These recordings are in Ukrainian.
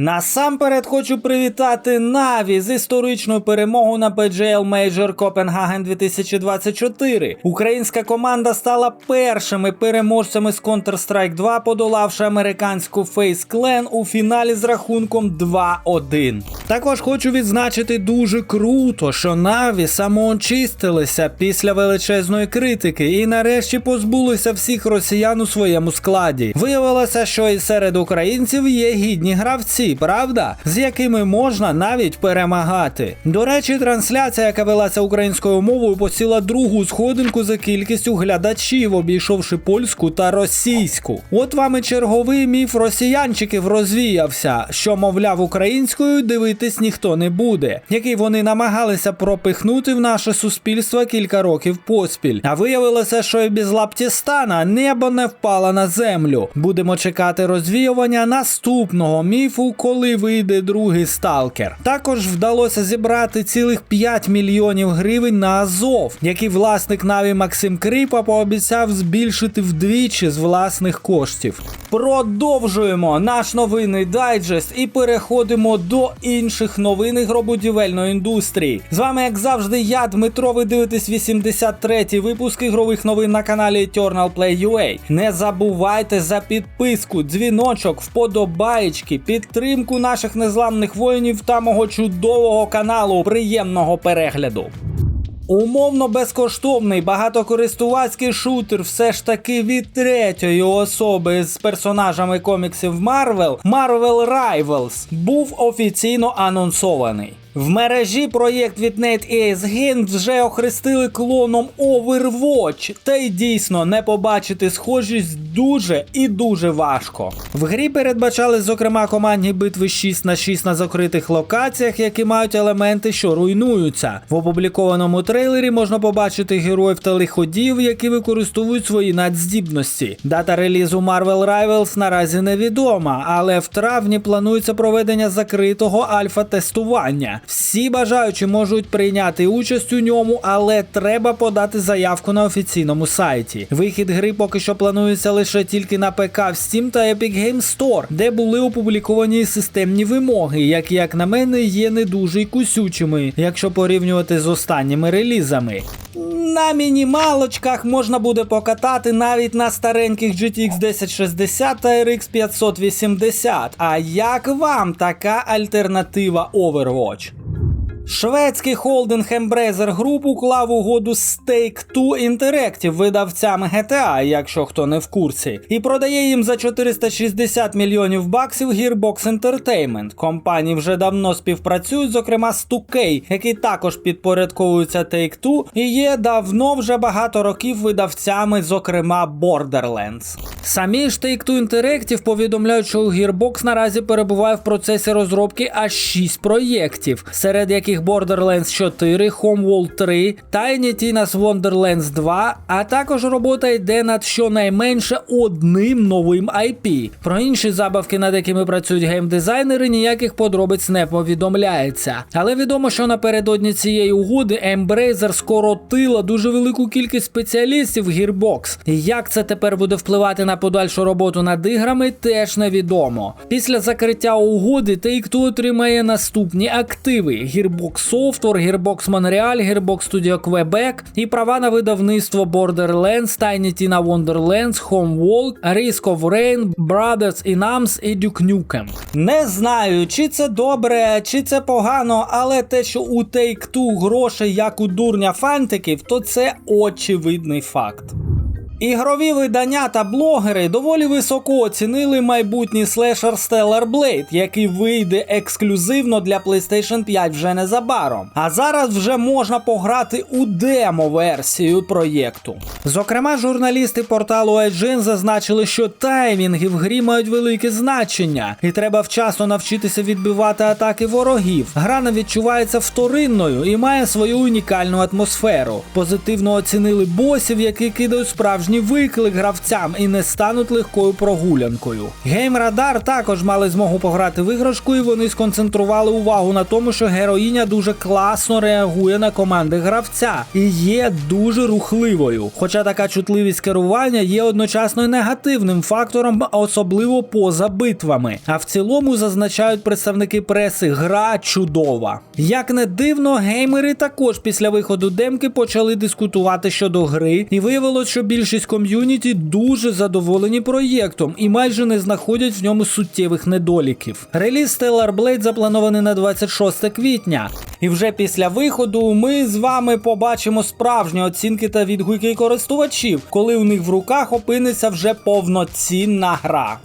Насамперед хочу привітати Наві з історичною перемогою на PGL Major Copenhagen 2024. Українська команда стала першими переможцями з Counter-Strike 2, подолавши американську Face Clan у фіналі з рахунком 2-1. Також хочу відзначити дуже круто, що Наві самоочистилися після величезної критики і нарешті позбулися всіх росіян у своєму складі. Виявилося, що і серед українців є гідні гравці, правда, з якими можна навіть перемагати. До речі, трансляція, яка велася українською мовою, посіла другу сходинку за кількістю глядачів, обійшовши польську та російську. От вам і черговий міф росіянчиків розвіявся, що, мовляв, українською дивитись ніхто не буде, який вони намагалися пропихнути в наше суспільство кілька років поспіль. А виявилося, що і без Лаптістана небо не впало на землю. Будемо чекати розвіювання наступного міфу, коли вийде другий сталкер. Також вдалося зібрати цілих 5 мільйонів гривень на Азов, який власник Наві Максим Крипа пообіцяв збільшити вдвічі з власних коштів. Продовжуємо наш новинний дайджест і переходимо до інших новин ігробудівельної індустрії. З вами, як завжди, я, Дмитро. Ви дивитесь 83-й випуск ігрових новин на каналі Eternal Play. Не забувайте за підписку, дзвіночок, вподобаєчки, підтримку наших незламних воїнів та мого чудового каналу. Приємного перегляду! Умовно безкоштовний багатокористувацький шутер все ж таки від третьої особи з персонажами коміксів Marvel Marvel Rivals був офіційно анонсований. В мережі проєкт від NetEase Games вже охрестили клоном Overwatch, та й дійсно не побачити схожість дуже і дуже важко. В грі передбачали, зокрема, командні битви 6 на 6 на закритих локаціях, які мають елементи, що руйнуються. В опублікованому трейлері можна побачити героїв та лиходіїв, які використовують свої надздібності. Дата релізу Marvel Rivals наразі невідома, але в травні планується проведення закритого альфа-тестування. Всі бажаючі можуть прийняти участь у ньому, але треба подати заявку на офіційному сайті. Вихід гри поки що планується лише тільки на ПК в Steam та Epic Games Store, де були опубліковані системні вимоги, які, як на мене, є не дуже й кусючими, якщо порівнювати з останніми релізами. На мінімалочках можна буде покатати навіть на стареньких GTX 1060 та RX 580. А як вам така альтернатива Overwatch? Шведський холдинг Embracer Group уклав угоду з Take-Two Interactive видавцями GTA, якщо хто не в курсі, і продає їм за 460 мільйонів баксів Gearbox Entertainment. Компанії вже давно співпрацюють, зокрема з 2K, який також підпорядковується Take-Two і є давно вже багато років видавцями, зокрема Borderlands. Самі ж Take-Two Interactive повідомляють, що у Gearbox наразі перебуває в процесі розробки аж 6 проєктів, серед яких Borderlands 4, Homeworld 3, Tiny Tina's Wonderlands 2, а також робота йде над щонайменше одним новим IP. Про інші забавки, над якими працюють геймдизайнери, ніяких подробиць не повідомляється. Але відомо, що напередодні цієї угоди Embracer скоротила дуже велику кількість спеціалістів Gearbox. Як це тепер буде впливати на подальшу роботу над іграми, теж невідомо. Після закриття угоди Take-Two отримає наступні активи: Gearbox Software, Gearbox Montreal, Gearbox Studio Quebec і права на видавництво Borderlands, Tiny Tina Wonderlands, Homeworld, Risk of Rain, Brothers in Arms і Duke Nukem. Не знаю, чи це добре, чи це погано, але те, що у Take-Two грошей як у дурня фантиків, то це очевидний факт. Ігрові видання та блогери доволі високо оцінили майбутній слешер Stellar Blade, який вийде ексклюзивно для PlayStation 5 вже незабаром. А зараз вже можна пограти у демо-версію проєкту. Зокрема, журналісти порталу IGN зазначили, що таймінги в грі мають велике значення, і треба вчасно навчитися відбивати атаки ворогів. Гра не відчувається вторинною і має свою унікальну атмосферу. Позитивно оцінили босів, які кидають справжні справжній виклик гравцям і не стануть легкою прогулянкою. Геймрадар також мали змогу пограти в іграшку, і вони сконцентрували увагу на тому, що героїня дуже класно реагує на команди гравця і є дуже рухливою. Хоча така чутливість керування є одночасно й негативним фактором, особливо поза битвами. А в цілому зазначають представники преси, гра чудова. Як не дивно, геймери також після виходу демки почали дискутувати щодо гри, і виявилось, що більшість ком'юніті дуже задоволені проєктом і майже не знаходять в ньому суттєвих недоліків. Реліз Stellar Blade запланований на 26 квітня, і вже після виходу ми з вами побачимо справжні оцінки та відгуки користувачів, коли у них в руках опиниться вже повноцінна гра.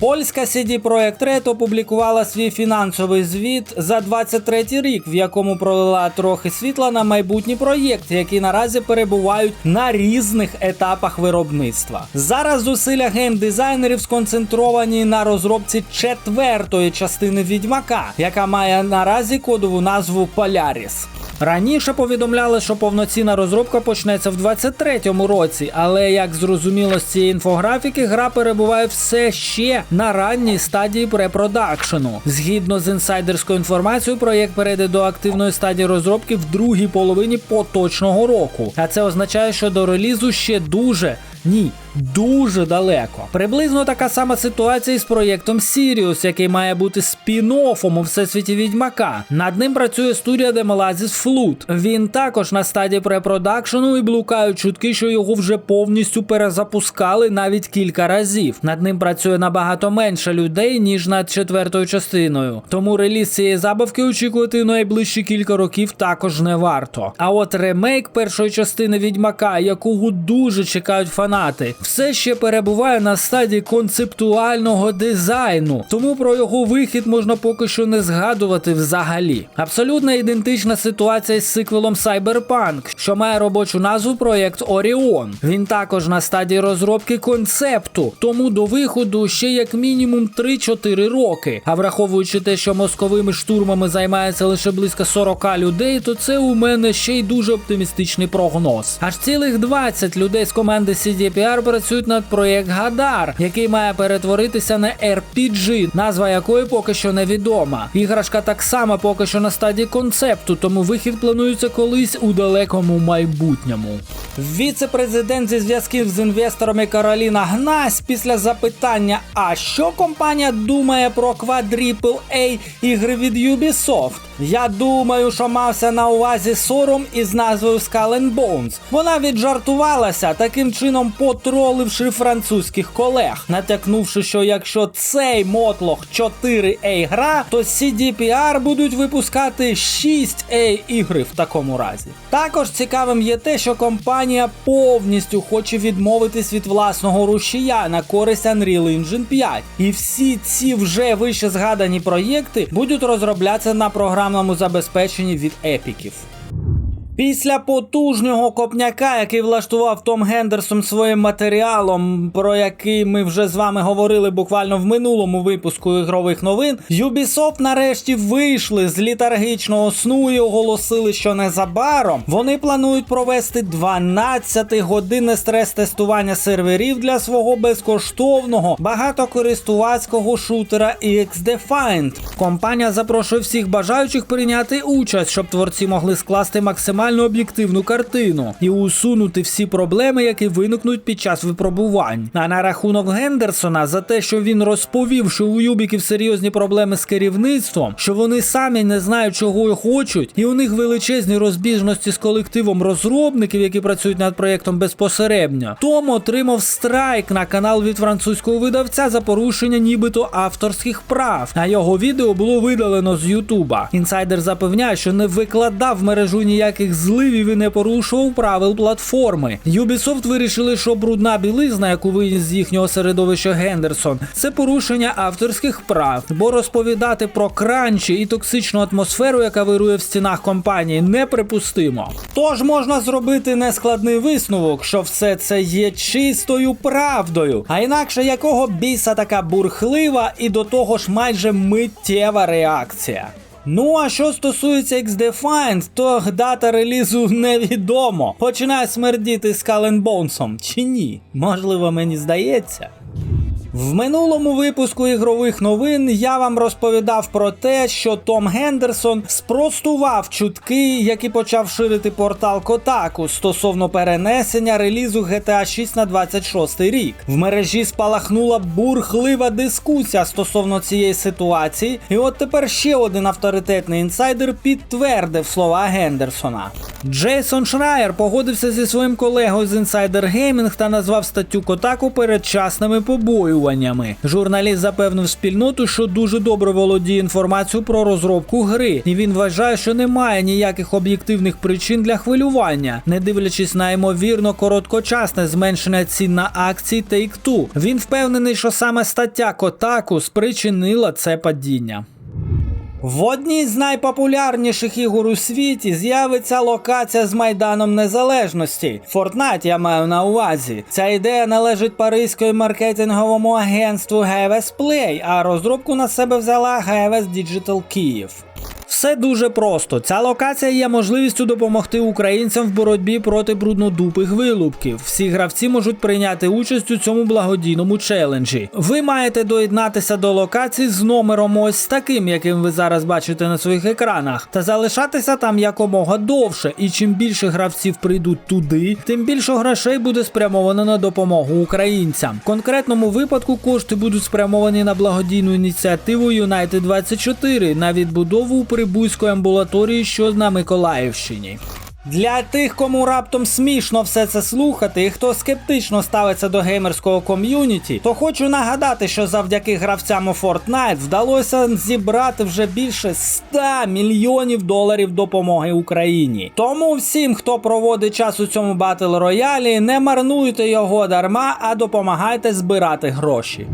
Польська CD Projekt Red опублікувала свій фінансовий звіт за 23 рік, в якому пролила трохи світла на майбутні проєкти, які наразі перебувають на різних етапах виробництва. Зараз зусилля геймдизайнерів сконцентровані на розробці четвертої частини відьмака, яка має наразі кодову назву Polaris. Раніше повідомляли, що повноцінна розробка почнеться в 23-му році, але як зрозуміло з цієї інфографіки, гра перебуває все ще на ранній стадії препродакшену. Згідно з інсайдерською інформацією, проєкт перейде до активної стадії розробки в другій половині поточного року. А це означає, що до релізу ще дуже ні. Дуже далеко. Приблизно така сама ситуація із проєктом Sirius, який має бути спін-оффом у всесвіті відьмака. Над ним працює студія Demoladis Flute. Він також на стадії препродакшену і блукають чутки, що його вже повністю перезапускали навіть кілька разів. Над ним працює набагато менше людей, ніж над четвертою частиною. Тому реліз цієї забавки очікувати найближчі кілька років також не варто. А от ремейк першої частини відьмака, якого дуже чекають фанати все ще перебуває на стадії концептуального дизайну, тому про його вихід можна поки що не згадувати взагалі. Абсолютно ідентична ситуація з сиквелом Cyberpunk, що має робочу назву проєкт Оріон. Він також на стадії розробки концепту, тому до виходу ще як мінімум 3-4 роки. А враховуючи те, що мозковими штурмами займається лише близько 40 людей, то це у мене ще й дуже оптимістичний прогноз. Аж цілих 20 людей з команди CDPR працюють над проєкт Гадар, який має перетворитися на RPG, назва якої поки що невідома. Іграшка так само поки що на стадії концепту, тому вихід планується колись у далекому майбутньому. Віце-президент зі зв'язків з інвесторами Кароліна Гнась після запитання: а що компанія думає про Quadruple A ігри від Ubisoft? Я думаю, що мався на увазі сором із назвою Skull and Bones. Вона віджартувалася, таким чином потроливши французьких колег, натякнувши, що якщо цей мотлох 4A гра, то CDPR будуть випускати 6A ігри в такому разі. Також цікавим є те, що компанія повністю хоче відмовитись від власного рушія на користь Unreal Engine 5. І всі ці вже вище згадані проєкти будуть розроблятися на програмному забезпеченні від епіків. Після потужного копняка, який влаштував Том Гендерсон своїм матеріалом, про який ми вже з вами говорили буквально в минулому випуску ігрових новин, Ubisoft нарешті вийшли з літаргічного сну і оголосили, що незабаром вони планують провести 12-годинне стрес-тестування серверів для свого безкоштовного багатокористувацького шутера EX-Defiant. Компанія запрошує всіх бажаючих прийняти участь, щоб творці могли скласти максимально об'єктивну картину і усунути всі проблеми, які виникнуть під час випробувань. А на рахунок Гендерсона за те, що він розповів, що у Юбіків серйозні проблеми з керівництвом, що вони самі не знають, чого хочуть, і у них величезні розбіжності з колективом розробників, які працюють над проєктом безпосередньо. Том отримав страйк на канал від французького видавця за порушення нібито авторських прав. А його відео було видалено з Ютуба. Інсайдер запевняє, що не викладав мережу ніяких зливів і не порушував правил платформи. Ubisoft вирішили, що брудна білизна, яку виніс з їхнього середовища Гендерсон, це порушення авторських прав, бо розповідати про кранчі і токсичну атмосферу, яка вирує в стінах компанії, неприпустимо. Тож можна зробити нескладний висновок, що все це є чистою правдою, а інакше якого біса така бурхлива і до того ж майже миттєва реакція. Ну а що стосується X-Defiant, то дата релізу невідомо. Починає смердіти and Bones'ом, чи ні? Можливо, мені здається. В минулому випуску ігрових новин я вам розповідав про те, що Том Гендерсон спростував чутки, які почав ширити портал Kotaku стосовно перенесення релізу GTA 6 на 26 рік. В мережі спалахнула бурхлива дискусія стосовно цієї ситуації, і от тепер ще один авторитетний інсайдер підтвердив слова Гендерсона. Джейсон Шрайер погодився зі своїм колегою з Insider Gaming та назвав статтю Kotaku передчасними побоюваннями. Журналіст запевнив спільноту, що дуже добре володіє інформацією про розробку гри, і він вважає, що немає ніяких об'єктивних причин для хвилювання, не дивлячись на ймовірно короткочасне зменшення цін на акції Take-Two. Він впевнений, що саме стаття Котаку спричинила це падіння. В одній з найпопулярніших ігор у світі з'явиться локація з Майданом Незалежності. Fortnite я маю на увазі. Ця ідея належить паризькому маркетинговому агентству GVS Play, а розробку на себе взяла GVS Digital Київ. Все дуже просто. Ця локація є можливістю допомогти українцям в боротьбі проти бруднодупих вилупків. Всі гравці можуть прийняти участь у цьому благодійному челенджі. Ви маєте доєднатися до локації з номером ось таким, яким ви зараз бачите на своїх екранах, та залишатися там якомога довше. І чим більше гравців прийдуть туди, тим більше грошей буде спрямовано на допомогу українцям. В конкретному випадку кошти будуть спрямовані на благодійну ініціативу United 24 на відбудову Прибузької амбулаторії, що на Миколаївщині. Для тих, кому раптом смішно все це слухати, і хто скептично ставиться до геймерського ком'юніті, то хочу нагадати, що завдяки гравцям у Fortnite вдалося зібрати вже більше 100 мільйонів доларів допомоги Україні. Тому всім, хто проводить час у цьому батл роялі, не марнуйте його дарма, а допомагайте збирати гроші.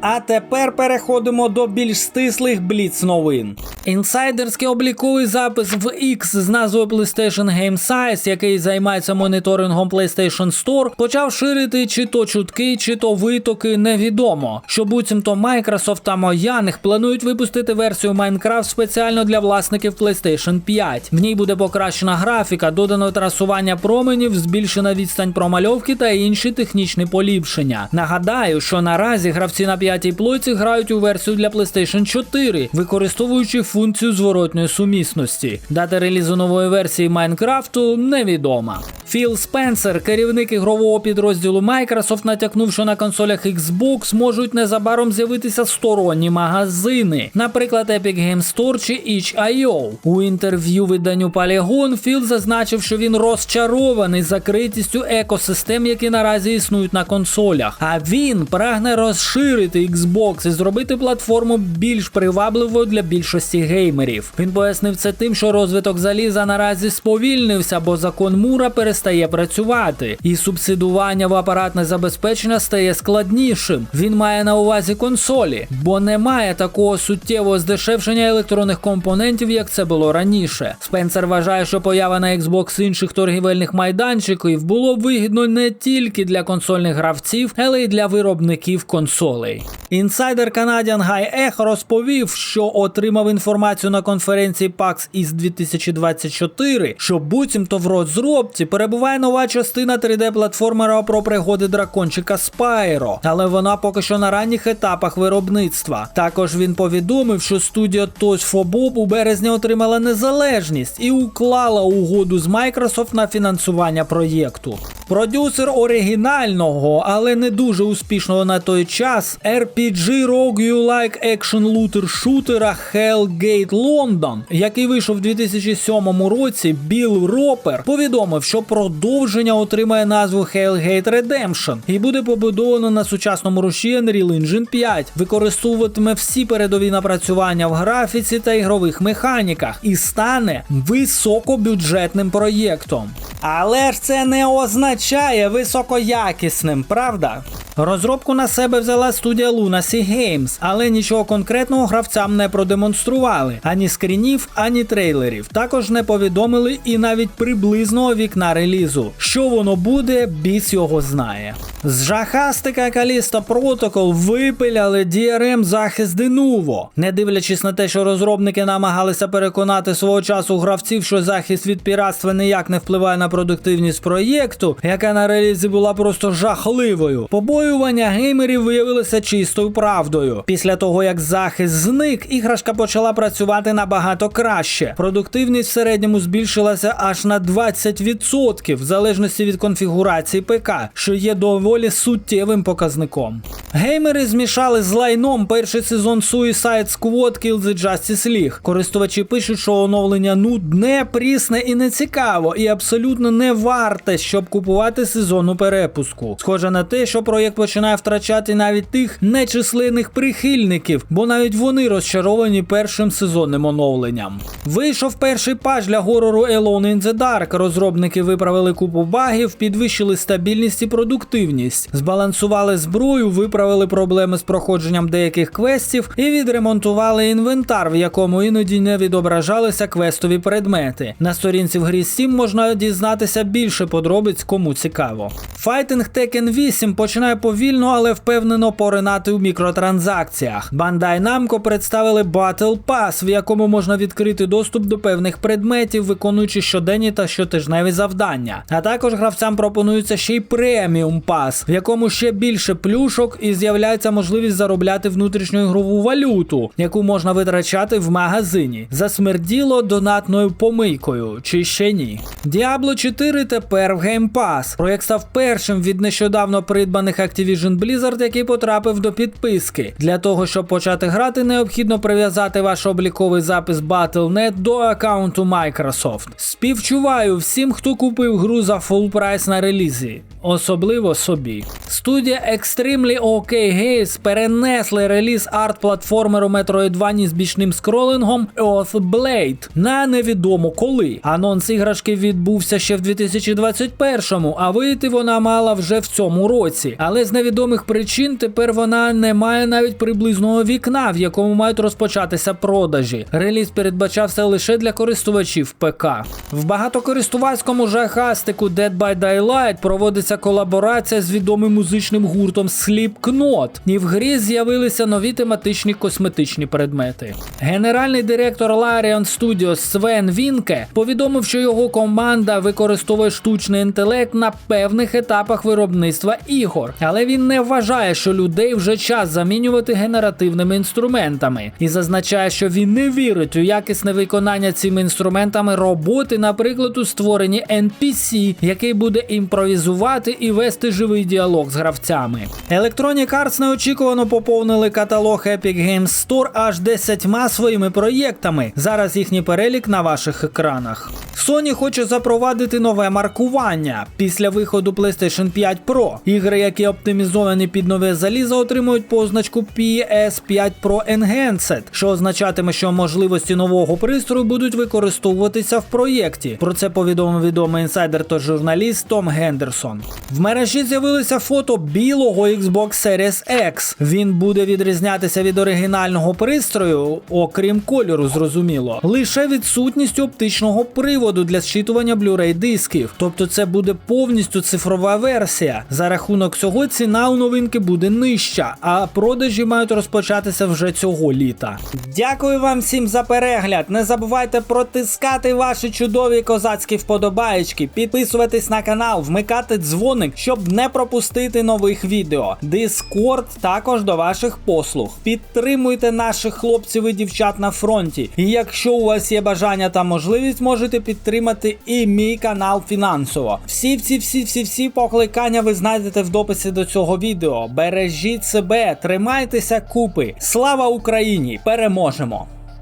А тепер переходимо до більш стислих бліц новин. Інсайдерський обліковий запис в X з назвою PlayStation Game Size, який займається моніторингом PlayStation Store, почав ширити чи то чутки, чи то витоки, невідомо. Що буцімто Microsoft та Mojang планують випустити версію Minecraft спеціально для власників PlayStation 5. В ній буде покращена графіка, додано трасування променів, збільшена відстань промальовки та інші технічні поліпшення. Нагадаю, що наразі гравці на п'ятій плойці грають у версію для PlayStation 4, використовуючи функцію зворотної сумісності. Дата релізу нової версії Майнкрафту невідома. Філ Спенсер, керівник ігрового підрозділу Microsoft, натякнув, що на консолях Xbox можуть незабаром з'явитися сторонні магазини, наприклад, Epic Game Store чи itch.io. У інтерв'ю виданню Polygon Філ зазначив, що він розчарований закритістю екосистем, які наразі існують на консолях. А він прагне розширити Xbox і зробити платформу більш привабливою для більшості геймерів. Він пояснив це тим, що розвиток заліза наразі сповільнився, бо закон Мура перестає працювати, і субсидування в апаратне забезпечення стає складнішим. Він має на увазі консолі, бо немає такого суттєвого здешевшення електронних компонентів, як це було раніше. Спенсер вважає, що поява на Xbox інших торгівельних майданчиків було вигідно не тільки для консольних гравців, але й для виробників консолей. Інсайдер Canadian High Echo розповів, що отримав інформацію на конференції PAX із 2024, що буцімто в розробці перебуває нова частина 3D-платформера про пригоди дракончика Спайро, але вона поки що на ранніх етапах виробництва. Також він повідомив, що студія for Bob у березні отримала незалежність і уклала угоду з Microsoft на фінансування проєкту. Продюсер оригінального, але не дуже успішного на той час RPG Roguelike Action Looter шутера Hellgate London, який вийшов у 2007 році, Біл Ропер повідомив, що продовження отримає назву Hellgate Redemption і буде побудовано на сучасному руші Unreal Engine 5, використовуватиме всі передові напрацювання в графіці та ігрових механіках і стане високобюджетним проєктом. Але ж це не означає високоякісним, правда? Розробку на себе взяла студія Lunacy Games, але нічого конкретного гравцям не продемонстрували ані скрінів, ані трейлерів. Також не повідомили і навіть приблизного вікна релізу. Що воно буде, біс його знає. З жахастика Каліста Protocol випиляли DRM захист Denuvo. Не дивлячись на те, що розробники намагалися переконати свого часу гравців, що захист від піратства ніяк не впливає на продуктивність проєкту, яка на релізі була просто жахливою. Побоювання геймерів виявилися чистою правдою. Після того, як захист зник, іграшка почала працювати набагато краще. Продуктивність в середньому збільшилася аж на 20% в залежності від конфігурації ПК, що є доволі суттєвим показником. Геймери змішали з лайном перший сезон Suicide Squad Kill the Justice League. Користувачі пишуть, що оновлення нудне, прісне і нецікаво, і абсолютно не варте, щоб купувати сезонну перепуску. Схоже на те, що проєкт починає втрачати навіть тих нечисленних прихильників, бо навіть вони розчаровані першим сезонним оновленням. Вийшов перший патч для горору Alone in the Dark. Розробники виправили купу багів, підвищили стабільність і продуктивність, збалансували зброю, виправили проблеми з проходженням деяких квестів і відремонтували інвентар, в якому іноді не відображалися квестові предмети. На сторінці в грі Steam можна дізнатися більше подробиць, кому цікаво. Fighting Tekken 8 починає повільно, але впевнено поринати у мікротранзакціях. Bandai Namco представили Battle Pass, в якому можна відкрити доступ до певних предметів, виконуючи щоденні та щотижневі завдання. А також гравцям пропонується ще й преміум пас, в якому ще більше плюшок і з'являється можливість заробляти внутрішню ігрову валюту, яку можна витрачати в магазині. Засмерділо донатною помийкою, чи ще ні. Diablo 4 тепер в Game Pass. Проєкт став першим від нещодавно придбаних Activision Blizzard, який потрапив до підписки. Для того, щоб почати грати, необхідно прив'язати ваш обліковий запис Battle.net до аккаунту Microsoft. Співчуваю всім, хто купив гру за full прайс на релізі. Особливо собі. Студія Extremely OK Games перенесли реліз арт-платформеру Metroidvania з бічним скролингом Earthblade на невідомо коли. Анонс іграшки відбувся ще в 2021-му, а вийти вона мала вже в цьому році. Але з невідомих причин тепер вона не має навіть приблизного вікна, в якому мають розпочатися продажі. Реліз передбачався лише для користувачів ПК. В багатокористувацькому жахастику Dead by Daylight проводиться колаборація з відомим музичним гуртом Slipknot. І в грі з'явилися нові тематичні косметичні предмети. Генеральний директор Larian Studios Свен Вінке повідомив, що його команда використовує штучний інтелект на певних етапах виробництва ігор, але він не вважає, що людей вже час замінювати генеративними інструментами, і зазначає, що він не вірить у якісне виконання цими інструментами роботи, наприклад, у створенні NPC, який буде імпровізувати і вести живий діалог з гравцями. Electronic Arts неочікувано поповнили каталог Epic Games Store аж 10 своїми проєктами. Зараз їхній перелік на ваших екранах. Sony хоче запровадити нове маркування після виходу PlayStation 5 Pro. Ігри, які оптимізовані під нове залізо, отримують позначку PS5 Pro Enhanced, що означатиме, що можливості нового пристрою будуть використовуватися в проєкті. Про це повідомив відомий інсайдер та журналіст Том Гендерсон. В мережі з'явилися фото білого Xbox Series X. Він буде відрізнятися від оригінального пристрою, окрім кольору, зрозуміло, лише відсутністю оптичного приводу для зчитування Blu-ray дисків. Тобто це буде повністю цифрова версія. За рахунок цього ціна у новинки буде нижча, а продажі мають розпочатися вже цього літа. Дякую вам всім за перегляд. Не забувайте протискати ваші чудові козацькі вподобаєчки, підписуватись на канал, вмикати дзвоник, щоб не пропустити нових відео. Дискорд також до ваших послуг. Підтримуйте наших хлопців і дівчат на фронті. І якщо у вас є бажання та можливість, можете підтримати і мій канал фінансово. Всі, всі, всі, всі, всі покликання ви знайдете в дописі до цього відео. Бережіть себе, тримайтеся купи. Слава Україні! Переможемо!